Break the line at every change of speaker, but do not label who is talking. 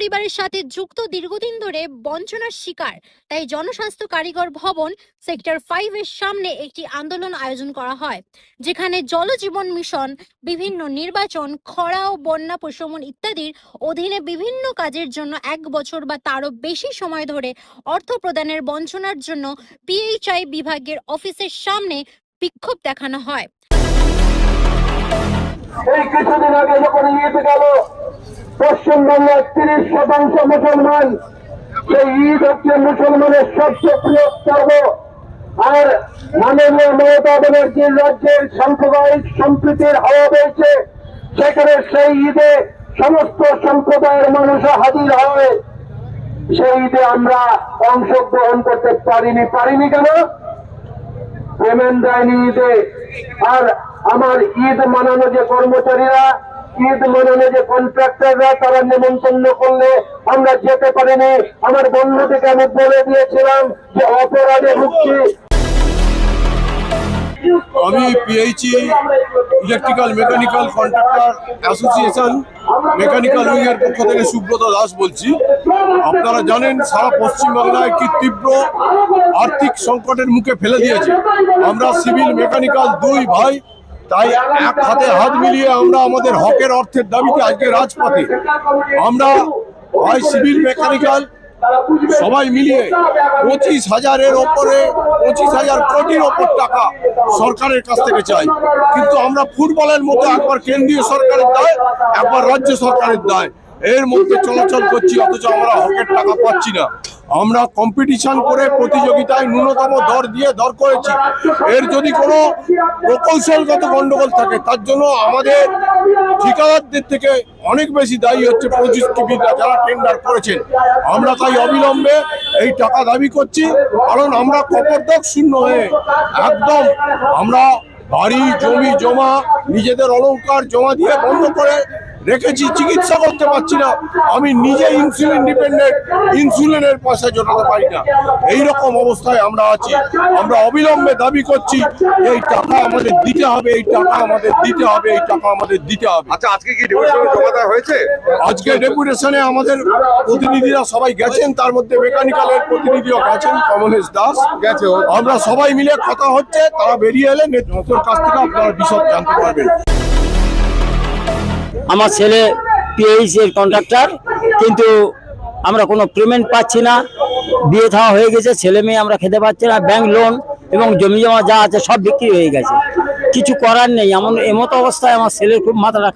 পরিবারের সাথে যুক্ত দীর্ঘদিন ধরে বঞ্চনার শিকার। তাই জনস্বাস্থ্য কারিগর ভবন সেক্টর ফাইভ এর সামনে একটি আন্দোলন আয়োজন করা হয়, যেখানে জলজীবন মিশন, বিভিন্ন নির্বাচন, খরা ও বন্যা প্রশমন ইত্যাদির অধীনে বিভিন্ন কাজের জন্য এক বছর বা তারও বেশি সময় ধরে অর্থ প্রদানের বঞ্চনার জন্য পিএইচআই বিভাগের অফিসের সামনে বিক্ষোভ দেখানো হয়।
এই কিছুদিন আগে যখন ঈদ গেল পশ্চিমবাংলার তিরিশ শতাংশ মুসলমান। সেই ঈদ হচ্ছে মুসলমানের সবচেয়ে প্রিয় পর্ব। আর মাননীয় মমতা ব্যানার্জির রাজ্যের সাম্প্রদায়িক সম্প্রীতির হাওয়া বইছে। সেখানে সেই ঈদে সমস্ত সম্প্রদায়ের মানুষ হাজির হয়। সেই ঈদে আমরা অংশগ্রহণ করতে পারিনি পারিনি কেন? পেমেন্ট দেয়নি ঈদে। আর আমার ঈদ মানানো যে কর্মচারীরা ঈদ মানানো যে কন্ট্রাক্টররা তারা নেমন্তন্ন করলে আমরা যেতে পারিনি। আমার বন্ধুদেরকে আমি বলে দিয়েছিলাম যে অপরাধে ভুগছি।
আমি PHE electrical mechanical contractor association mechanical উইংয়ের পক্ষ থেকে সুব্রত দাস বলছি। আপনারা জানেন, সারা পশ্চিমবাংলায় কি তীব্র আর্থিক সংকটের মুখে ফেলে দিয়েছে। আমরা সিভিল মেকানিক্যাল দুই ভাই তাই এক হাতে হাত মিলিয়ে আমরা আমাদের হকের অর্থের দাবিতে আজকে রাজপথে আমরা হয় সিভিল মেকানিক্যাল সবাই মিলিয়ে পঁচিশ হাজারের ওপরে, পঁচিশ হাজার কোটির ওপর টাকা সরকারের কাছ থেকে চাই। কিন্তু আমরা ফুটবলের মতো একবার কেন্দ্রীয় সরকারের দায়, একবার রাজ্য সরকারের দায়। এর মধ্যে চলাচল করছি, অথচ আমরা হকের টাকা পাচ্ছি না। আমরা কম্পিটিশন করে প্রতিযোগিতায় ন্যূনতম দর দিয়ে দর করেছি। এর যদি কোনো প্রকৌশলগত গন্ডগোল থাকে, তার জন্য আমাদের ঠিকাদারদের থেকে অনেক বেশি দায়ী হচ্ছে প্রযুক্তিবিদরা যারা টেন্ডার করেছেন। আমরা তাই অবিলম্বে এই টাকা দাবি করছি, কারণ আমরা কপরদক শূন্য হয়ে একদম আমরা বাড়ি, জমি, জমা, নিজেদের অলংকার জমা দিয়ে বন্ধ করে রেখেছি চিকিৎসা করতে পারছি না। আমি নিজে ইনসুলিন ডিপেন্ডেন্ট ইনসুলিনের পয়সা জোটাতে পারি না। এই রকম অবস্থায় আমরা আছি। আমরা অবিলম্বে দাবি করছি এই টাকা আমাদের দিতে হবে এই টাকা আমাদের দিতে হবে এই টাকা আমাদের দিতে হবে।
আচ্ছা আজকে কি জমা হয়েছে?
আজকে ডেপুটেশনে আমাদের প্রতিনিধিরা সবাই গেছেন তার মধ্যে মেকানিক্যালের প্রতিনিধিও গেছেন কমলেশ দাস।
গেছে
আমরা সবাই মিলে কথা হচ্ছে তারা বেরিয়ে এলে কাছ থেকে আপনারা বিশদ জানতে পারবেন।
আমার ছেলে পিএইচ এর কন্ট্রাক্টর কিন্তু আমরা কোনো পেমেন্ট পাচ্ছি না। বিয়ে থাওয়া হয়ে গেছে, ছেলে মেয়ে আমরা খেতে পাচ্ছি না ব্যাংক লোন এবং জমি জমা যা আছে সব বিক্রি হয়ে গেছে। কিছু করার নেই, এমন এমতো অবস্থায় আমার ছেলের খুব মাথাটা